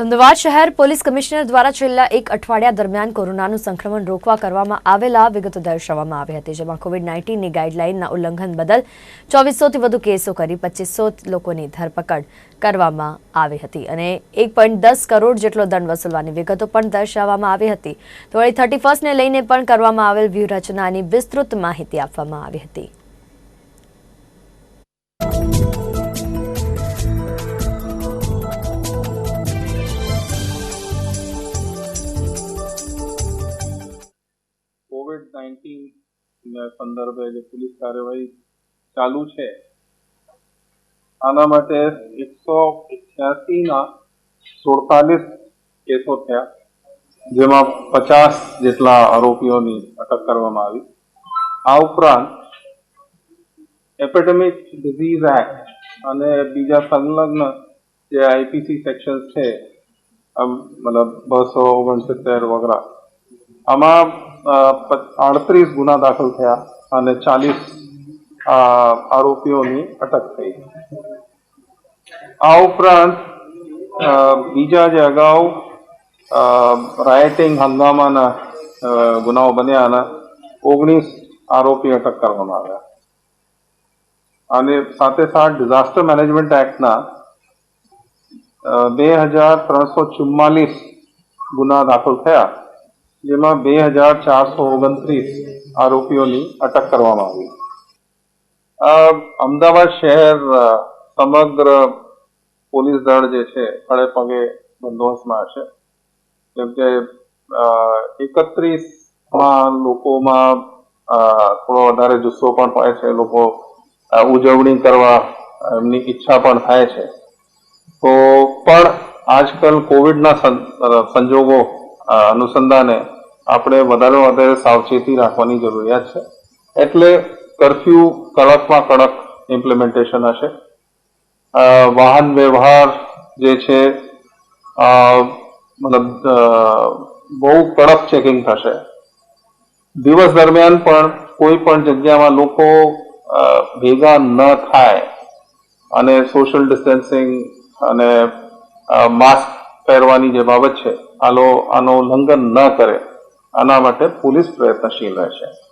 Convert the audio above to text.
અમદાવાદ શહેર police commissioner દ્વારા છેલ્લા એક અઠવાડિયા દરમિયાન કોરોનાનું સંક્રમણ રોકવા કરવામાં આવેલા વિગતો દર્શાવવામાં આવી હતી, જેમાં કોવિડ નાઇન્ટીનની ગાઈડલાઇનના ઉલ્લંઘન બદલ ચોવીસોથી વધુ કેસો કરી પચીસો લોકોની ધરપકડ કરવામાં આવી હતી અને એક પોઈન્ટ દસ કરોડ જેટલો દંડ વસૂલવાની વિગતો પણ દર્શાવવામાં આવી હતી. તો વળી થર્ટી ફર્સ્ટને લઈને પણ કરવામાં આવેલ વ્યૂહરચનાની વિસ્તૃત માહિતી આપવામાં આવી હતી. કોવિડ નાઇન્ટીન સંદર્ભે જે પોલીસ કાર્યવાહી ચાલુ છે, આના માટે એકસો અઠ્યાસી ના સુડતાલીસ કેસો થયા, જેમાં પચાસ જેટલા આરોપીઓની અટક કરવામાં આવી. આ ઉપરાંત એપેડેમિક ડિઝીઝ એક્ટ અને બીજા સંલગ્ન જે આઈપીસી સેક્શન છે મતલબ બસો ઓગણસિત્તેર વગેરે, આમાં આડત્રીસ ગુના દાખલ થયા અને ચાલીસ આરોપીઓની અટક થઈ. આ ઉપરાંત બીજા જે અગાઉ રાયટિંગ હંગામાના ગુનાઓ બન્યા અને ઓગણીસ આરોપી અટક કરવામાં આવ્યા. અને સાથે સાથ ડિઝાસ્ટર મેનેજમેન્ટ એક્ટના બે હજાર ત્રણસો ચુમ્માલીસ ગુના દાખલ થયા. જેમાં બે હજાર ચારસો ઓગણત્રીસ આરોપીઓની અટક કરવામાં આવી. અમદાવાદ શહેર સમગ્ર પોલીસ દળ જે છે ખડે પગે બંદોબસ્તમાં હશે કેમ કે એકત્રીસ લોકોમાં થોડો વધારે જુસ્સો પણ હોય છે, લોકો ઉજવણી કરવા એમની ઈચ્છા પણ થાય છે. તો, પણ આજકાલ કોવિડના સંજોગો અનુસંધાને આપણે વધારે વધારે સાવચેતી રાખવાની જરૂરિયાત છે. એટલે કરફ્યુ કડકમાં કડક ઇમ્પ્લિમેન્ટેશન હશે. વાહન વ્યવહાર જે છે મતલબ બહુ કડક ચેકિંગ થશે. દિવસ દરમિયાન પણ કોઈ પણ જગ્યામાં લોકો ભેગા ન થાય અને સોશિયલ ડિસ્ટન્સિંગ અને માસ્ક પહેરવાની જે બાબત છે આનો આનો ઉલ્લંઘન ન કરે. આના માટે પોલીસ પ્રયત્નશીલ રહેશે.